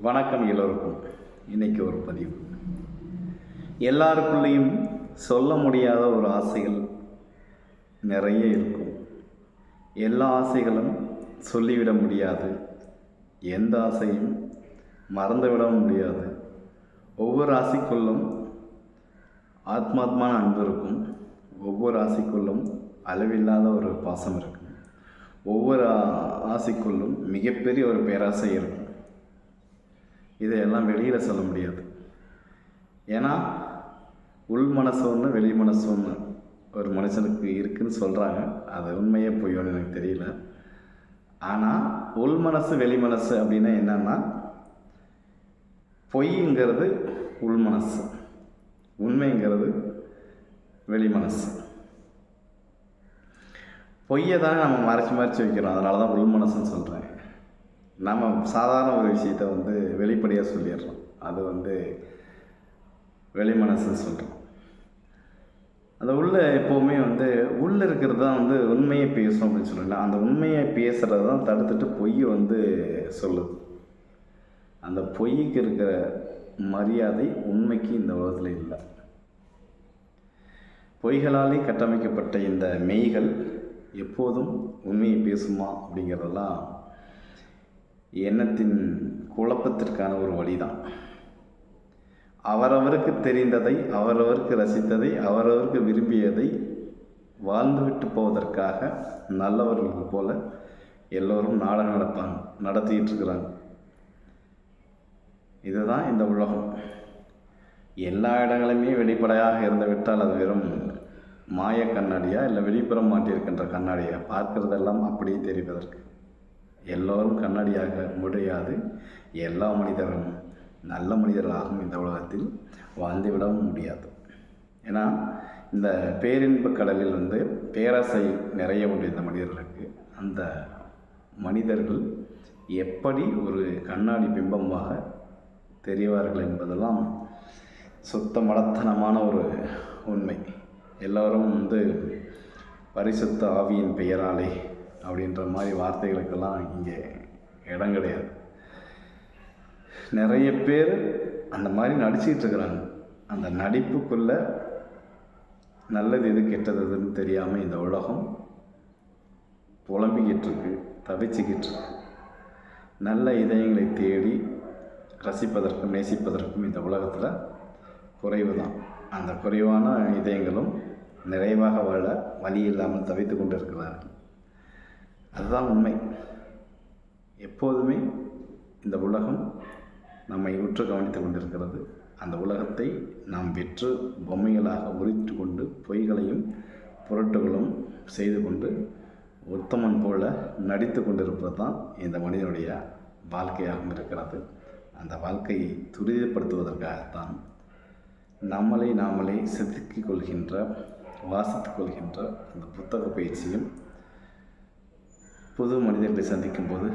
வணக்கம் எல்லோருக்கும். இன்னைக்கு ஒரு பதிவு. எல்லாருக்குள்ளேயும் சொல்ல முடியாத ஒரு ஆசைகள் நிறைய இருக்கும். எல்லா ஆசைகளும் சொல்லிவிட முடியாது. எந்த ஆசையும் மறந்துவிடவும் முடியாது. ஒவ்வொரு ஆசைக்குள்ளும் ஆத்மாத்மான அன்பு இருக்கும். ஒவ்வொரு ஆசைக்குள்ளும் அளவில்லாத ஒரு பாசம் இருக்கும். ஒவ்வொரு ஆசைக்குள்ளும் மிகப்பெரிய ஒரு பேராசை இருக்கும். இதையெல்லாம் வெளியில் சொல்ல முடியாது. ஏன்னா உள் மனசு ஒன்று வெளி மனசு ஒன்று ஒரு மனுஷனுக்கு இருக்குன்னு சொல்கிறாங்க அது உண்மையே பொய்யோன்னு எனக்கு தெரியல. ஆனால் உள் மனசு வெளி மனசு அப்படின்னா என்னென்னா பொய்ங்கிறது உள் மனசு உண்மைங்கிறது வெளி மனசு. பொய்யை தானே நம்ம மறைச்சி மறைச்சி வைக்கிறோம். அதனால தான் உள் மனசுன்னு சொல்கிறேன் நம்ம சாதாரண ஒரு விஷயத்தை வந்து வெளிப்படையாக சொல்லிடுறோம். அது வந்து வெளி மனசுன்னு சொல்கிறோம் அந்த உள்ள எப்போவுமே வந்து உள்ளே இருக்கிறது தான் வந்து உண்மையை பேசும் அப்படின்னு சொல்லல அந்த உண்மையை பேசுகிறது தான் தடுத்துட்டு பொய் வந்து சொல்லுது. அந்த பொய்க்கு இருக்கிற மரியாதை உண்மைக்கு இந்த உலகத்தில் இல்லை. பொய்களாலே கட்டமைக்கப்பட்ட இந்த மெய்கள் எப்போதும் உண்மையை பேசுமா அப்படிங்கிறதெல்லாம் எண்ணத்தின் குழப்பத்திற்கான ஒரு வழிதான். அவரவருக்கு தெரிந்ததை அவரவருக்கு ரசித்ததை அவரவருக்கு விரும்பியதை வாழ்ந்துவிட்டு போவதற்காக நல்லவர்களுக்கு போல எல்லோரும் நாடகம் நடப்பாங்க நடத்திக்கிட்டு இருக்கிறாங்க இதுதான் இந்த உலகம். எல்லா இடங்களுமே வெளிப்படையாக இருந்து விட்டால் அது வெறும் மாய கண்ணாடியா? இல்லை வெளிப்புறம் மாட்டியிருக்கின்ற கண்ணாடியா? பார்க்கிறதெல்லாம் அப்படியே தெரிவதற்கு. எல்லோரும் கண்ணாடியாக முடியாது. எல்லா மனிதரும் நல்ல மனிதர்களாகவும் இந்த உலகத்தில் வாழ்ந்துவிடவும் முடியாது. ஏன்னா இந்த பேரின்ப கடலில் வந்து பேராசை நிறைய உண்டு இந்த மனிதர்களுக்கு. அந்த மனிதர்கள் எப்படி ஒரு கண்ணாடி பிம்பமாக தெரிவார்கள் என்பதெல்லாம் சுத்த மடத்தனமான ஒரு உண்மை. எல்லோரும் வந்து பரிசுத்த ஆவியின் பெயராலே அப்படின்ற மாதிரி வார்த்தைகளுக்கெல்லாம் இங்கே இடம் கிடையாது. நிறைய பேர் அந்த மாதிரி நடிச்சிக்கிட்டு இருக்கிறாங்க. அந்த நடிப்புக்குள்ள நல்லது எது கெட்டது எதுன்னு தெரியாமல் இந்த உலகம் புலம்பிக்கிட்டு இருக்கு தவிச்சுக்கிட்டு இருக்கு. நல்ல இதயங்களை தேடி ரசிப்பதற்கும் நேசிப்பதற்கும் இந்த உலகத்தில் குறைவு தான். அந்த குறைவான இதயங்களும் நிறைவாக வாழ வழி இல்லாமல் தவித்து கொண்டு இருக்கிறார்கள் அதுதான் உண்மை. எப்போதுமே இந்த உலகம் நம்மை உற்று கவனித்து கொண்டிருக்கிறது. அந்த உலகத்தை நாம் வெற்று பொம்மைகளாக உரித்து கொண்டு பொய்களையும் புரட்டுகளும் செய்து கொண்டு உத்தமன் போல நடித்து கொண்டிருப்பது தான் இந்த மனிதனுடைய வாழ்க்கையாகவும் இருக்கிறது. அந்த வாழ்க்கையை துரிதப்படுத்துவதற்காகத்தான் நம்மளை நாமளே செதுக்கிக் கொள்கின்ற வாசித்துக் கொள்கின்ற அந்த புத்தக பயிற்சியும் புது மனிதர்களை சந்திக்கும்போது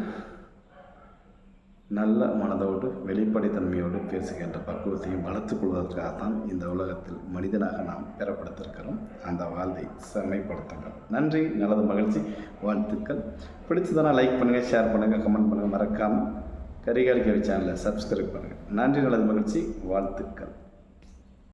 நல்ல மனதோடு வெளிப்படைத்தன்மையோடு பேசுகின்ற பக்குவத்தையும் வளர்த்துக் கொள்வதற்காகத்தான் இந்த உலகத்தில் மனிதனாக நாம் பெறப்படுத்திருக்கிறோம் அந்த வாழ்வை செம்மைப்படுத்துங்கள். நன்றி நல்லது மகிழ்ச்சி வாழ்த்துக்கள். பிடிச்சதானா லைக் பண்ணுங்கள் ஷேர் பண்ணுங்கள் கமெண்ட் பண்ணுங்கள் மறக்காமல் கரிகாலிக்கவி சேனலை சப்ஸ்கிரைப் பண்ணுங்கள் நன்றி நல்லது மகிழ்ச்சி வாழ்த்துக்கள்.